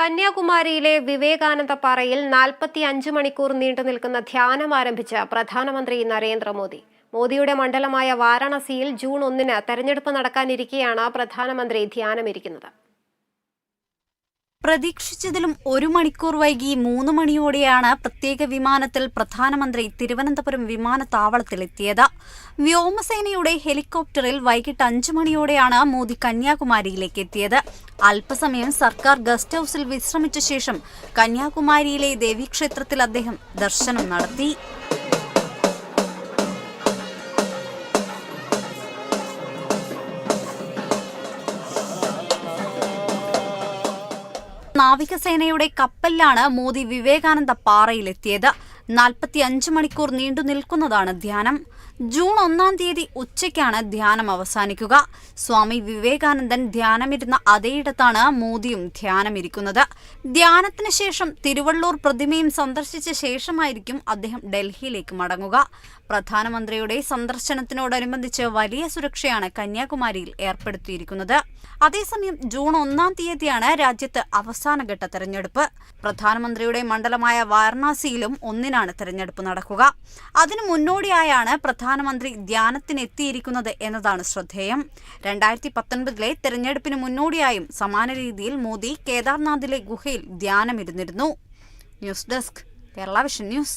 കന്യാകുമാരിയിലെ വിവേകാനന്ദ പാറയിൽ നാൽപ്പത്തി അഞ്ച് മണിക്കൂർ നീണ്ടു നിൽക്കുന്ന ധ്യാനം ആരംഭിച്ച പ്രധാനമന്ത്രി നരേന്ദ്രമോദി. മോദിയുടെ മണ്ഡലമായ വാരാണസിയിൽ ജൂൺ ഒന്നിന് തെരഞ്ഞെടുപ്പ് നടക്കാനിരിക്കെയാണ് പ്രധാനമന്ത്രി ധ്യാനമിരിക്കുന്നത്. പ്രതീക്ഷിച്ചതിലും ഒരു മണിക്കൂർ വൈകി മൂന്ന് മണിയോടെയാണ് പ്രത്യേക വിമാനത്തിൽ പ്രധാനമന്ത്രി തിരുവനന്തപുരം വിമാനത്താവളത്തിലെത്തിയത്. വ്യോമസേനയുടെ ഹെലികോപ്റ്ററിൽ വൈകിട്ട് അഞ്ചു മണിയോടെയാണ് മോദി കന്യാകുമാരിയിലേക്ക് എത്തിയത് അല്പസമയം സർക്കാർ ഗസ്റ്റ് ഹൌസിൽ വിശ്രമിച്ച ശേഷം കന്യാകുമാരിയിലെ ദേവീക്ഷേത്രത്തിൽ അദ്ദേഹം ദർശനം നടത്തി. നാവികസേനയുടെ കപ്പലിലാണ് മോദി വിവേകാനന്ദ പാറയിലെത്തിയത്. നാൽപ്പത്തി അഞ്ച് മണിക്കൂർ നീണ്ടു നിൽക്കുന്നതാണ് ധ്യാനം. ജൂൺ ഒന്നാം തീയതി ഉച്ചയ്ക്കാണ് ധ്യാനം അവസാനിക്കുക. സ്വാമി വിവേകാനന്ദൻ ധ്യാനമിരുന്ന അതേയിടത്താണ് മോദിയും ധ്യാനമിരിക്കുന്നത്. ധ്യാനത്തിന് ശേഷം തിരുവള്ളൂർ പ്രതിമയും സന്ദർശിച്ച ശേഷമായിരിക്കും അദ്ദേഹം ഡൽഹിയിലേക്ക് മടങ്ങുക. പ്രധാനമന്ത്രിയുടെ സന്ദർശനത്തിനോടനുബന്ധിച്ച് വലിയ സുരക്ഷയാണ് കന്യാകുമാരിയിൽ ഏർപ്പെടുത്തിയിരിക്കുന്നത്. അതേസമയം ജൂൺ ഒന്നാം തീയതിയാണ് രാജ്യത്ത് അവസാനഘട്ട തെരഞ്ഞെടുപ്പ്. പ്രധാനമന്ത്രിയുടെ മണ്ഡലമായ വാരണാസിയിലും ഒന്നിനാണ് തെരഞ്ഞെടുപ്പ് നടക്കുക. അതിനു മുന്നോടിയായാണ് പ്രധാനമന്ത്രി ധ്യാനത്തിനെത്തിയിരിക്കുന്നത് എന്നതാണ് ശ്രദ്ധേയം. രണ്ടായിരത്തി പത്തൊൻപതിലെ തെരഞ്ഞെടുപ്പിന് മുന്നോടിയായും സമാന രീതിയിൽ മോദി കേദാർനാഥിലെ ഗുഹയിൽ ധ്യാനമിരുന്നിരുന്നു. News desk Kerala vision news.